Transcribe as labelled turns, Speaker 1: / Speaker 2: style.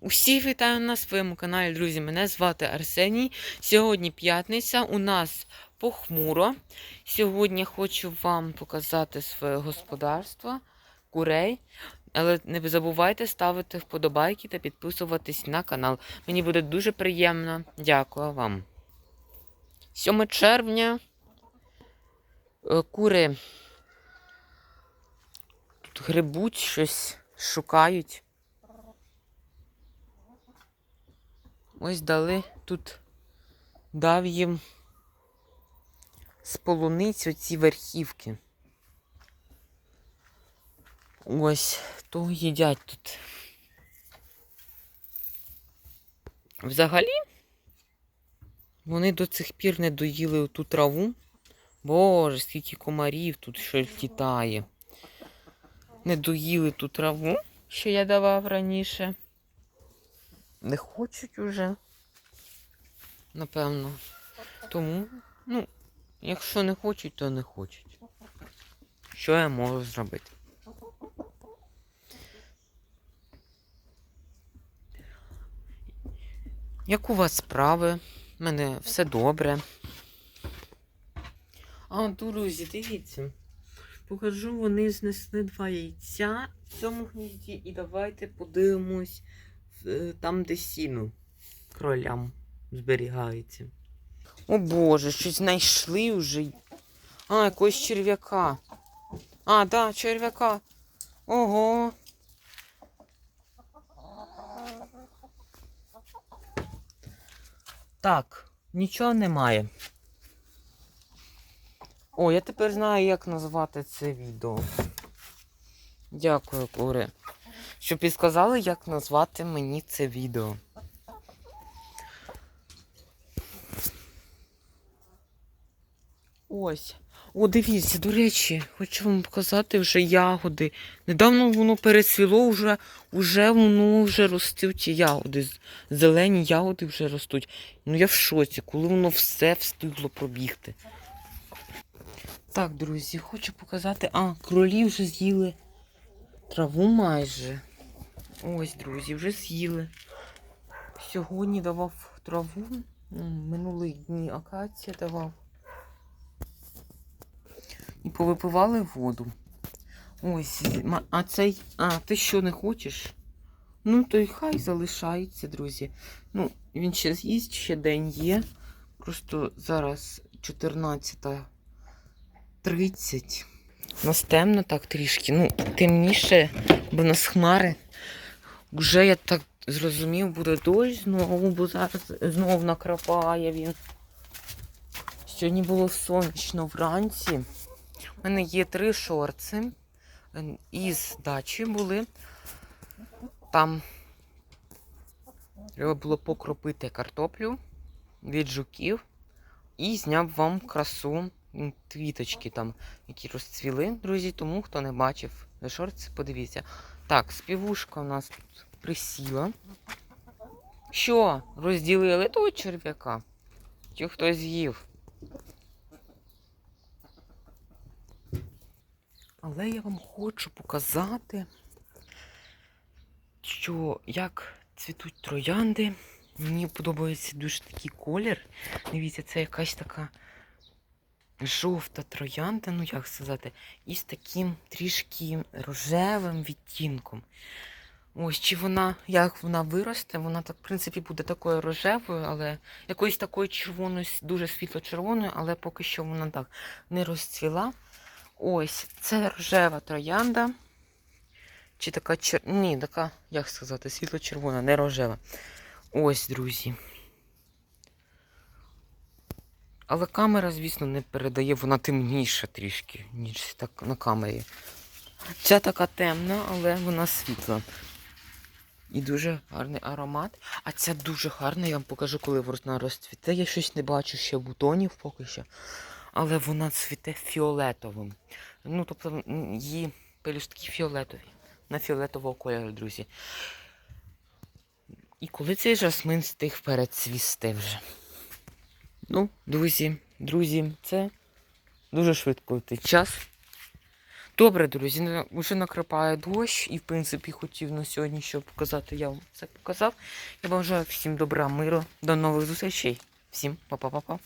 Speaker 1: Усіх вітаю на своєму каналі, друзі. Мене звати Арсеній. Сьогодні п'ятниця. У нас похмуро. Сьогодні хочу вам показати своє господарство, курей. Але не забувайте ставити вподобайки та підписуватись на канал. Мені буде дуже приємно. Дякую вам. 7 червня. Е, Кури тут грибуть, щось шукають. Ось дали тут дав їм з полуниць оці верхівки. Ось, то їдять тут. Взагалі, вони до цих пір не доїли ту траву. Боже, скільки комарів тут щось літає. Не доїли ту траву, що я давав раніше. Не хочуть уже. Напевно. Тому, ну, якщо не хочуть, то не хочуть. Що я можу зробити? Як у вас справи? У мене все добре. А, друзі, дивіться. Покажу, вони знесли два яйця в цьому гнізді і давайте подивимось там, де сіно кролям зберігається. О Боже, щось знайшли вже. А, якогось черв'яка. А, да, черв'яка. Ого. Так, нічого немає. О, я тепер знаю, як назвати це відео. Дякую, кури. Що підказали, як назвати мені це відео. Ось. О, дивіться, до речі, хочу вам показати вже ягоди. Недавно воно перецвіло, вже, вже воно вже ростуть ягоди. Зелені ягоди вже ростуть. Ну я в шоці, коли воно все встигло пробігти. Так, друзі, хочу показати. А, кролі вже з'їли траву майже. Ось, друзі, вже з'їли. Сьогодні давав траву. Минулі дні акація давав. І повипивали воду. Ось, а цей. А, ти що не хочеш? Ну, то й хай залишається, друзі. Ну, він ще з'їсть, ще день є. Просто зараз 14.30. У нас темно так трішки. Ну, темніше, бо в нас хмари. Вже я так зрозумів, буде дощ знову, бо зараз знову накрапає він. Сьогодні було сонячно вранці. У мене є три шорти. е, Із дачі були. Там треба було покропити картоплю від жуків і зняв вам красу м, квіточки там, які розцвіли, друзі. Тому хто не бачив шорти, подивіться. Так, співушка у нас тут присіла. Що? Розділили того черв'яка? Чи хтось з'їв? Але я вам хочу показати, що як цвітуть троянди. Мені подобається дуже такий колір. Дивіться, це якась така жовта троянда, ну як сказати, і з таким трішки рожевим відтінком. Ось, чи вона, як вона виросте, вона так, в принципі, буде такою рожевою, але якоюсь такою червоною, дуже світло-червоною, але поки що вона так не розцвіла. Ось, це рожева троянда. Чи така чер... Ні, така, як сказати, світло-червона, не рожева. Ось, друзі. Але камера, звісно, не передає, вона темніша трішки, ніж так на камері. Ця така темна, але вона світла. І дуже гарний аромат. А ця дуже гарна, я вам покажу, коли вона розцвіте. Я щось не бачу ще бутонів поки що. Але вона цвіте фіолетовим. Ну, тобто її пелюстки фіолетові. На фіолетового кольору, друзі. І коли цей жасмин стиг перецвісти вже. Ну, друзі, друзі, це дуже швидко летить час. Добре, друзі, вже накрапає дощ, і в принципі хотів на сьогодні, що показати, я вам це показав. Я бажаю всім добра, миру, до нових зустрічей. Всім па-па-па-па.